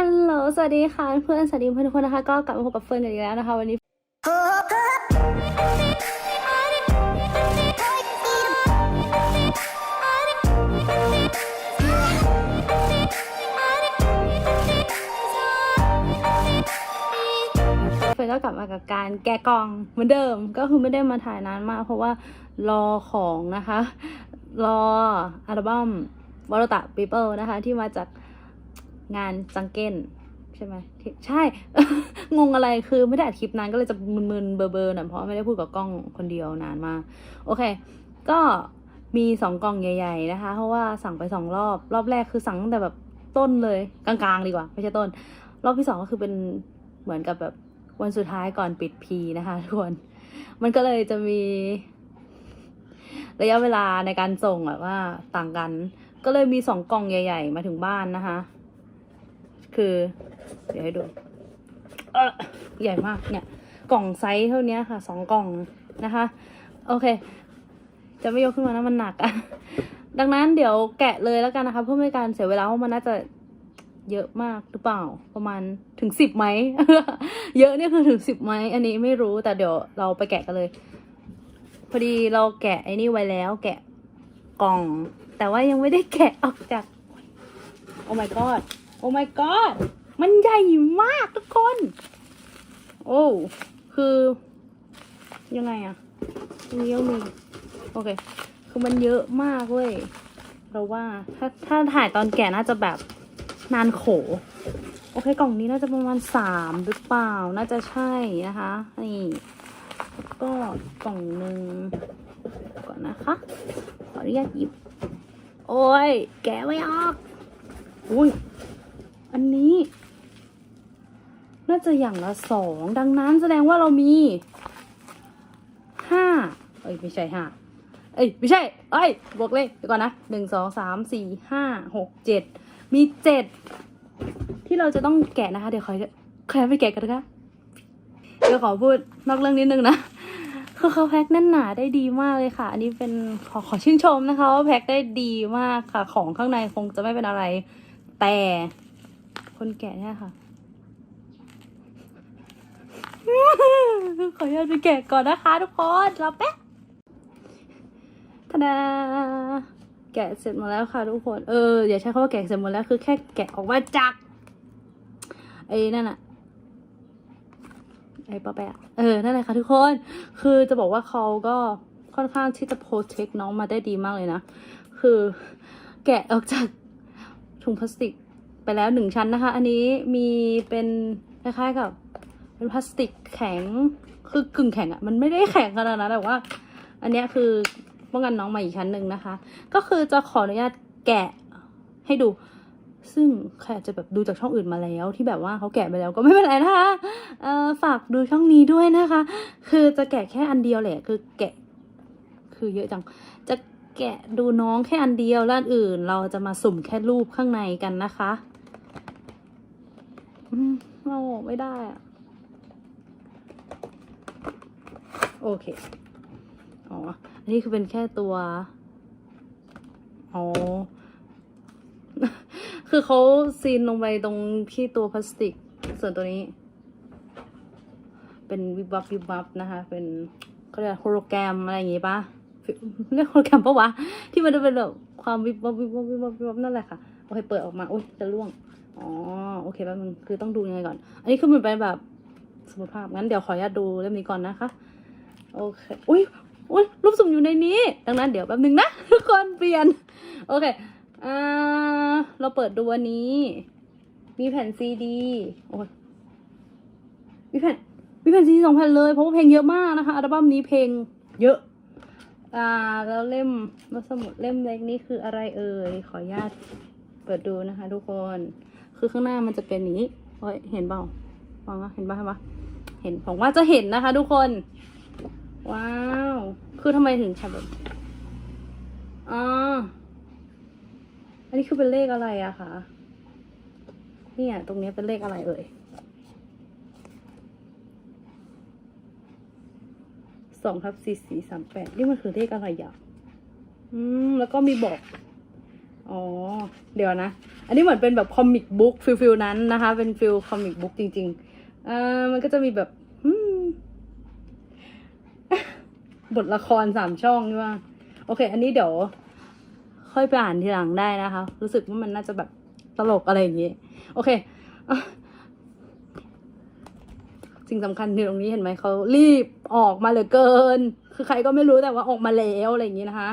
ฮัลโหล สวัสดีค่ะ เพื่อนสวัสดีเพื่อนทุกคนนะคะ ก็กลับมาพบกับเฟิร์นกันอีกแล้วนะคะ วันนี้ เฟิร์นก็กลับมากับการแกะกล่องเหมือนเดิม ก็คือไม่ได้มาถ่ายนานมาก เพราะว่ารอของนะคะ รออัลบั้มวอลตะปีเปิลนะคะ ที่มาจาก งานจังเก้นใช่ไหมใช่ งงอะไรคือไม่ได้อัดคลิปนานก็เลยจะมึนๆเบอร์ๆหน่อยเพราะไม่ได้พูดกับกล้องคนเดียวนานมากโอเค ก็มีสองกล่องใหญ่ ๆ นะคะ เพราะว่าสั่งไปสองรอบรอบแรกคือสั่งตั้งแต่แบบต้นเลยกลางๆ ดีกว่า ไม่ใช่ต้น รอบที่สองก็คือเป็นเหมือนกับแบบวันสุดท้ายก่อนปิดพีนะคะทุกคนมันก็เลยจะมี ระยะเวลาในการส่งแบบว่าต่างกัน ก็เลยมีสองกล่องใหญ่ ๆ มาถึงบ้านนะคะ คือ เดี๋ยวให้ดูเออใหญ่มากเนี่ย กล่องไซส์เท่านี้ค่ะสองกล่องนะคะ โอเค จะไม่ยกขึ้นมานะมันหนักอะดังนั้นเดี๋ยวแกะเลยแล้วกันนะคะ เพื่อไม่ให้การเสียเวลาเพราะมันน่าจะเยอะมากหรือเปล่าประมาณถึงสิบไหม เยอะเนี่ยคือถึงสิบไหมอันนี้ไม่รู้แต่เดี๋ยวเราไปแกะกันเลย พอดีเราแกะไอ้นี่ไว้แล้วแกะกล่อง แต่ว่ายังไม่ได้แกะออกจาก โอ้ my god โอ้ my god มันใหญ่มากทุกคน โอ้ คือ ยังไงอะตรงนี้ยังมีโอเค คือมันเยอะมากเว้ย เราว่าถ้าถ้าถ่ายตอนแก่น่าจะแบบนานโข โอเค กล่องนี้น่าจะประมาณสามหรือเปล่า น่าจะใช่นะคะ นี่ก็กล่องหนึ่งก่อนนะคะ ขออนุญาตหยิบ โอ้ย แกะไม่ออก อุ้ย อันนี้ น่าจะอย่างละสองดังนั้นแสดงว่าเรามีห้าเอ้ยไม่ใช่ห้าเอ้ยไม่ใช่ เอ้ยบวกเลยเดี๋ยวก่อนนะหนึ่งสองสามสี่ห้าหกเจ็ดมีเจ็ดที่เราจะต้องแกะนะคะ เดี๋ยวขอขอไปแกะกันนะคะเดี๋ยวขอพูดนอกเรื่องนิดนึงนะคือเขาแพ็คแน่นหนาได้ดีมากเลยค่ะ อันนี้เป็นขอขอชื่นชมนะคะว่าแพ็คได้ดีมากค่ะ ของข้างในคงจะไม่เป็นอะไร แต่ คนแกะเนี่ยค่ะ ขออนุญาตไปแกะก่อนนะคะทุกคนรอแป๊บทะดาแกะเสร็จหมดแล้วค่ะทุกคน เอออย่าใช้คำว่าแกะเสร็จหมดแล้วคือแค่แกะออกมาจากไอ้นั่นอะไอ้ปะแปะเออ นั่นแหละค่ะทุกคน คือจะบอกว่าเขาก็ค่อนข้างที่จะโปรเทคน้องมาได้ดีมากเลยนะ คือแกะออกจากถุงพลาสติก ไปแล้วหนึ่งชั้นนะคะ อันนี้มีเป็นคล้ายๆกับเป็นพลาสติกแข็งคือกึ่งแข็งอะมันไม่ได้แข็งขนาดนั้นแต่ว่า อันนี้คือป้องกันน้องมาอีกชั้นหนึ่งนะคะ ก็คือจะขออนุญาตแกะให้ดู ซึ่งใครอาจจะแบบดูจากช่องอื่นมาแล้ว ที่แบบว่าเขาแกะไปแล้วก็ไม่เป็นไรนะคะเอ่อฝากดูช่องนี้ด้วยนะคะ คือจะแกะแค่อันเดียวแหละ คือแกะ คือเยอะจัง จะแกะดูน้องแค่อันเดียวแล้วอื่น เราจะมาสุ่มแค่รูปข้างในกันนะคะ เอาออกไม่ได้อะโอเค อ๋อ อันนี้คือเป็นแค่ตัว อ๋อ คือเขาซีนลงไปตรงที่ตัวพลาสติก ส่วนตัวนี้ เป็นวิบวับวิบวับนะคะ เป็นเขาเรียกโฮโลแกรมอะไรอย่างงี้ปะเรียกโฮโลแกรมปะวะ ที่มันจะเป็นแบบความวิบวับวิบวับวิบวับนั่นแหละค่ะ โอเค เปิดออกมาโอ๊ยจะล่วง อ๋อโอเคแป๊บนึงคือต้องดูยังไงก่อน อันนี้คือมันเป็นแบบสมรรถภาพงั้นเดี๋ยวขออนุญาตดูเล่มนี้ก่อนนะคะ โอเคอุ้ยอุ้ยรูปสุ่มอยู่ในนี้ ดังนั้นเดี๋ยวแป๊บนึงนะทุกคนเปลี่ยน โอเคอ่าเราเปิดดูอันนี้ มีแผ่นซีดีโอ้ยมีแผ่นมีแผ่นซีดีสองแผ่นเลยเพราะว่าเพลงเยอะมากนะคะอัลบั้มนี้เพลงเยอะอ่าแล้วเล่มสมุดเล่มเล็กนี่คืออะไรเอ่ยขออนุญาตเปิดดูนะคะ ทุกคน คือข้างหน้ามันจะเป็นนี้โอ้ยเห็นเปล่าฟังว่าเห็นป่ะเห็นปะเห็นผมว่าจะเห็นนะคะ ทุกคน ว้าว คือทำไมถึงใช้แบบอ๋ออันนี้คือเป็นเลขอะไรอะคะเนี่ย ตรงนี้เป็นเลขอะไรเอ่ยสองทับสี่สี่สามแปดนี่มันคือเลขอะไรอะอืม แล้วก็มีบอก อ๋อ เดี๋ยวนะ อันนี้เหมือนเป็นแบบคอมิกบุ๊กฟิลฟิลนั้นนะคะ เป็นฟิลคอมิกบุ๊กจริงๆ เอ่อ มันก็จะมีแบบบทละครสามช่องนี่ว่าโอเค อันนี้เดี๋ยว ค่อยไปอ่านทีหลังได้นะคะ รู้สึกว่ามันน่าจะแบบตลกอะไรอย่างงี้ โอเค สิ่งสำคัญที่ตรงนี้เห็นไหมเขารีบออกมาเหลือเกิน คือใครก็ไม่รู้แต่ว่าออกมาแล้วอะไรอย่างงี้นะคะ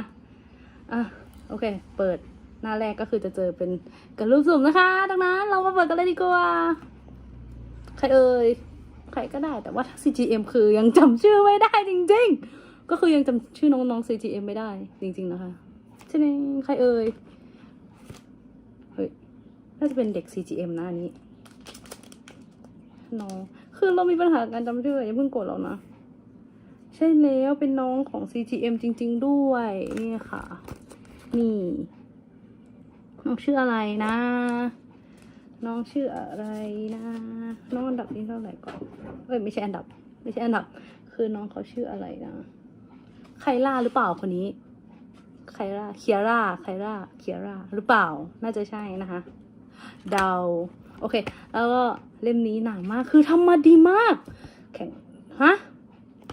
อะ โอเค เปิด หน้าแรกก็คือจะเจอเป็นกับรูปสุ่มนะคะ ดังนั้นเรามาเปิดกันเลยดีกว่า ใครเอ่ย ใครก็ได้ แต่ว่าถ้า CGM คือยังจำชื่อไม่ได้จริง ๆ ก็คือยังจำชื่อน้องๆ CGM ไม่ได้จริง ๆ นะคะใช่ไหมใครเอ่ย เฮ้ย น่าจะเป็นเด็ก CGM นะอันนี้น้องคือเรามีปัญหาการจำชื่ออย่าเพิ่งโกรธเรานะใช่แล้วเป็นน้องของ CGM จริง ๆ ด้วย นี่ค่ะ นี่ น้องชื่ออะไรนะ น้องชื่ออะไรนะ น้องอันดับนี้เท่าไหร่ก่อนเอ้ยไม่ใช่อันดับ ไม่ใช่อันดับ คือน้องเขาชื่ออะไรนะไคล่าหรือเปล่าคนนี้ไคล่าเคียร่าไคล่าเคียร่าหรือเปล่า น่าจะใช่นะคะ เดา โอเค แล้วก็เล่มนี้หนามาก คือทำมาดีมาก แข็ง ฮะ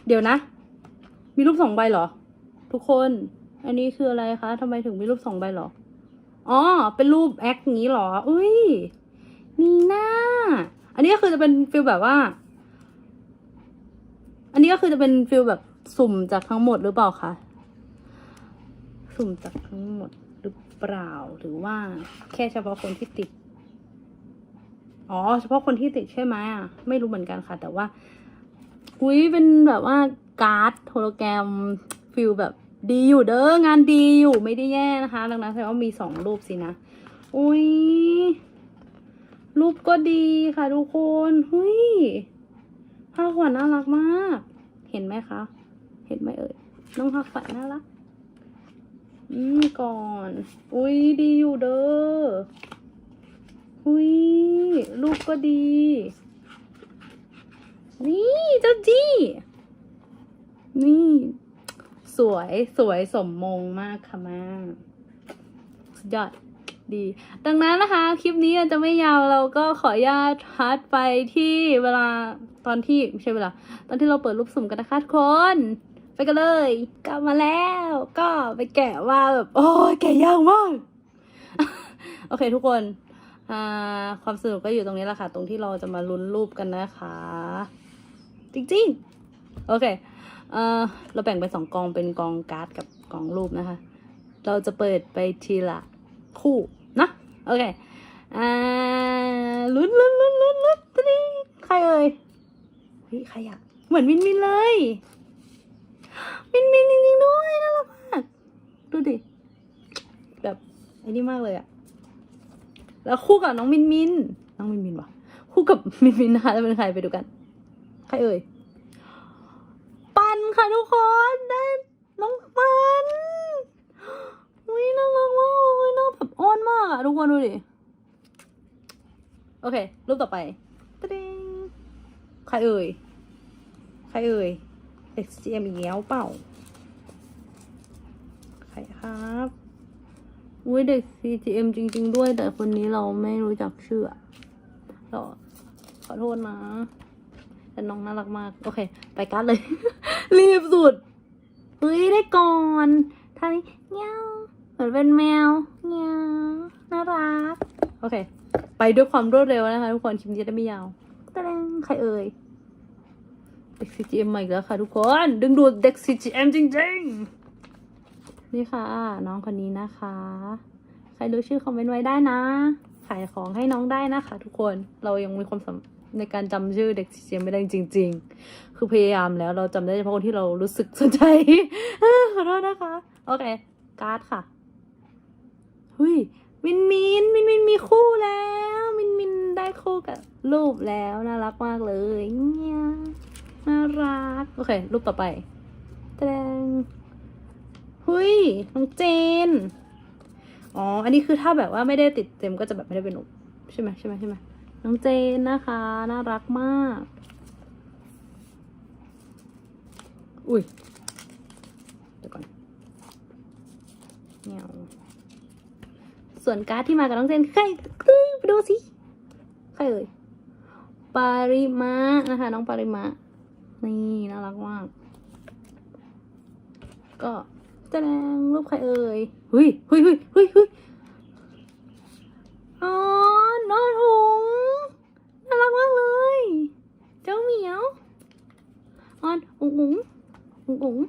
เดี๋ยวนะ มีรูปสองใบเหรอ ทุกคน อันนี้คืออะไรคะทำไมถึงมีรูปสองใบเหรอ อ๋อ เป็นรูปแอคงี้หรอ อุ้ย มีหน้า อันนี้ก็คือจะเป็นฟิลแบบว่า อันนี้ก็คือจะเป็นฟิลแบบสุ่มจากทั้งหมดหรือเปล่าคะ สุ่มจากทั้งหมดหรือเปล่า หรือว่าแค่เฉพาะคนที่ติด อ๋อ เฉพาะคนที่ติดใช่ไหมอะ ไม่รู้เหมือนกันค่ะ แต่ว่า อุ้ยเป็นแบบว่าการ์ดโฮโลแกรมฟิลแบบ ดีอยู่เด้องานดีอยู่ไม่ได้แย่นะคะดังนั้นแสดงว่ามีสองรูปสินะอุ้ยรูปก็ดีค่ะทุกคนเฮ้ยผ้าขวัญน่ารักมาก เห็นไหมคะ เห็นไหมเอ่ยน้องผ้าขวัญน่ารักอืมก่อน อุ้ยดีอยู่เด้ออุ้ยรูปก็ดี นี่เจ้าจี้นี่ สวยสวยสมมงมากค่ะมากสุดยอดดี ดังนั้นนะคะ คลิปนี้จะไม่ยาวเราก็ขออนุญาตทัดไปที่เวลาตอนที่ไม่ใช่เวลา ตอนที่เราเปิดรูปสุ่มกันนะคะทุกคนไปกันเลยกลับมาแล้ว ก็ไปแกะว่าแบบโอ้ยแกะยากมากโอเคทุกคนความสนุกก็อยู่ตรงนี้แหละค่ะ ตรงที่เราจะมาลุ้นรูปกันนะคะ จริง ๆ โอเค เออเราแบ่งเป็นสองกองเป็นกองการ์ดกับกองรูปนะคะ เราจะเปิดไปทีละคู่นะโอเคอ่าลุ้นลุ้นลุ้นลุ้นลุ้นตรีใครเอ่ยเฮ้ยใครอะเหมือนมินมินเลยมินมินจริงๆด้วยน่ารักมากดูดิแบบไอ้นี่มากเลยอะแล้วคู่กับน้องมินมินน้องมินมินวะคู่กับมินมินนะคะจะเป็นใครไปดูกัน ใครเอ่ย ค่ะทุกคนได้น้องปันอุ้ยน่ารักมากอุ้ยน่าแบบอ้อนมากอะทุกคนดูดิโอเค รูปต่อไปตะดิงใครเอ่ย ใครเอ่ยเด็ก CGM อีกแล้วเปล่า ใครครับอุ้ยเด็ก CGM จริง ๆ ด้วย แต่คนนี้เราไม่รู้จักชื่ออะเราขอโทษนะ แต่น้องน่ารักมาก โอเค ไปกันเลย รีบสุดเฮ้ยได้ก่อนทานี้เงี้ยวเหมือนเป็นแมวเงี้ยวน่ารัก โอเค ไปด้วยความรวดเร็วนะคะทุกคนคลิปนี้จะได้ไม่ยาวตะเดงใครเอ่ยเด็ก CGM มาอีกแล้วค่ะทุกคน ดึงดูดเด็ก CGM จริงๆ นี่ค่ะ น้องคนนี้นะคะ ใครรู้ชื่อคอมเมนต์ไว้ได้นะ ขายของให้น้องได้นะคะทุกคน เรายังมีความสำ ในการจำชื่อเด็ก CGM ไม่ได้จริง ๆ คือพยายามแล้วเราจำได้เฉพาะคนที่เรารู้สึกสนใจขอโทษนะคะ โอเค การ์ดค่ะหุยมินมินมินมินมีคู่แล้ว มินมินได้คู่กับรูปแล้วน่ารักมากเลยเนี่ยน่ารัก โอเค รูปต่อไปแตงหุยน้องเจน อ๋อ อันนี้คือถ้าแบบว่าไม่ได้ติดเต็มก็จะแบบไม่ได้เป็นรูปใช่ไหมใช่ไหมใช่ไหม น้องเจนนะคะ น่ารักมาก อุ้ยเดี๋ยวก่อนเงียส่วนการ์ดที่มากับน้องเจนใครไปดูสิ ใครเอ่ย ปาริมะนะคะ น้องปาริมะ นี่น่ารักมาก ก็แสดงรูปใครเอ่ยเฮ้ยเฮ้ยเฮ้ยเฮ้ยเฮ้ยอ๋อนอนหงส์น่ารักมากเลย เจ้าเหมียวออนอุ๋งอุ๋งอุ๋ งอุ๋ง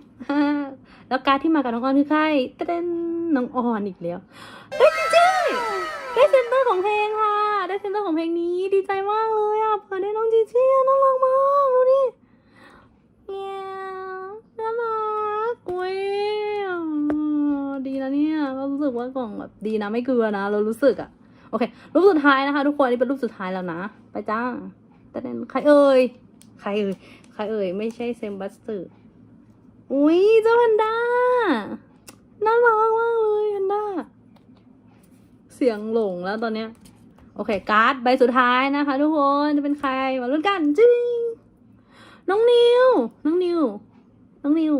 แล้วการที่มากับน้องออนคือใครเต้นน้องออนอีกแล้วได้จริงๆได้เซนเตอร์ของเพลงค่ะ ได้เซนเตอร์ของเพลงนี้ดีใจมากเลยอะเปิดได้น้องจีจี้อะน่ารักมากดูดิเนี่ยน่ารักอุ้ยดีนะเนี่ยเรารู้สึกว่ากล่องแบบดีนะไม่เกลือนะ เรารู้สึกอะโอเค รูปสุดท้ายนะคะ ทุกคนอันนี่เป็นรูปสุดท้ายแล้วนะ ไปจ้าแต่เนใครเอ่ย ใครเอ่ย ใครเอ่ย ไม่ใช่เซมบัสเตอร์ อุ้ยเจ้าแพนด้า น่ารักมากเลยแพนด้า เสียงหลงแล้วตอนเนี้ย โอเค การ์ดใบสุดท้ายนะคะทุกคนจะเป็นใครมาลุ้นกันจริงน้องนิว น้องนิว น้องนิว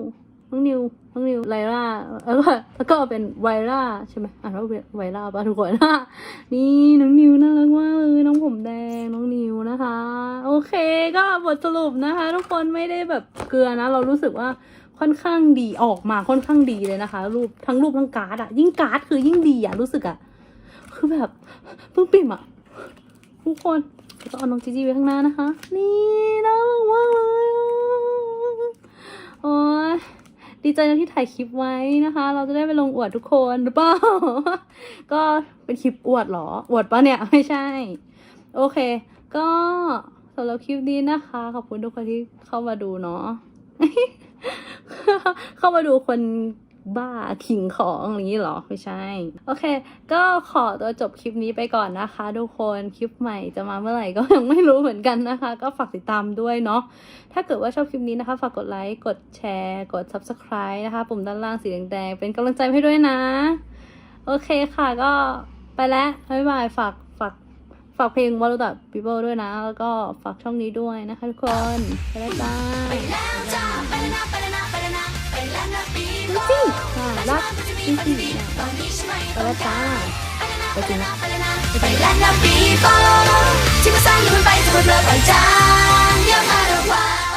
น้องนิว น้องนิว ไลล่าแล้วก็แล้วก็เป็นไวล่าใช่ไหมอ่านว่าไวล่าป่ะทุกคน นี่น้องนิวน่ารักมากเลยน้องผมแดงน้องนิวนะคะ โอเคก็บทสรุปนะคะ ทุกคนไม่ได้แบบเกลือนะ เรารู้สึกว่า ค่อนข้างดีออกมาค่อนข้างดีเลยนะคะ รูปทั้งรูปทั้งการ์ดอะยิ่งการ์ดคือยิ่งดีอะรู้สึกอะคือแบบเพิ่งปิ่มอะทุกคนก็เอาน้องจีจีไว้ข้างหน้านะคะ นี่น่ารักมากเลยโอ้ยดีใจนะที่ถ่ายคลิปไว้นะคะ เราจะได้ไปลงอวดทุกคนหรือเปล่า ก็เป็นคลิปอวดเหรอ อวดปะเนี่ย ไม่ใช่ โอเค ก็สำหรับคลิปนี้นะคะ ขอบคุณทุกคนที่เข้ามาดูเนาะ เข้ามาดูคนบ้าขิงของอย่างนี้เหรอไม่ใช่ โอเค ก็ขอตัวจบคลิปนี้ไปก่อนนะคะ ทุกคนคลิปใหม่จะมาเมื่อไหร่ก็ยังไม่รู้เหมือนกันนะคะ ก็ฝากติดตามด้วยเนาะถ้าเกิดว่าชอบคลิปนี้นะคะ ฝากกดไลค์กดแชร์ กด subscribe นะคะ ปุ่มด้านล่างสีแดงๆเป็นกำลังใจให้ด้วยนะ โอเคค่ะก็ไปแล้วบ๊ายบายฝากฝากฝากเพลงวอลล์ดับ people ด้วยนะ แล้วก็ฝากช่องนี้ด้วยนะคะ ทุกคนไปแล้วจ้า นะปีโป้จริงค่ะรักจริงไปๆนะตอนนี้ใช่ไหมไปแล้วจ้าไปแล้วนะไปแล้วนะไปแล้วนะปีโป้ที่มาสร้างมันไปจะหมดเรือไปจางอะมากเลยว่า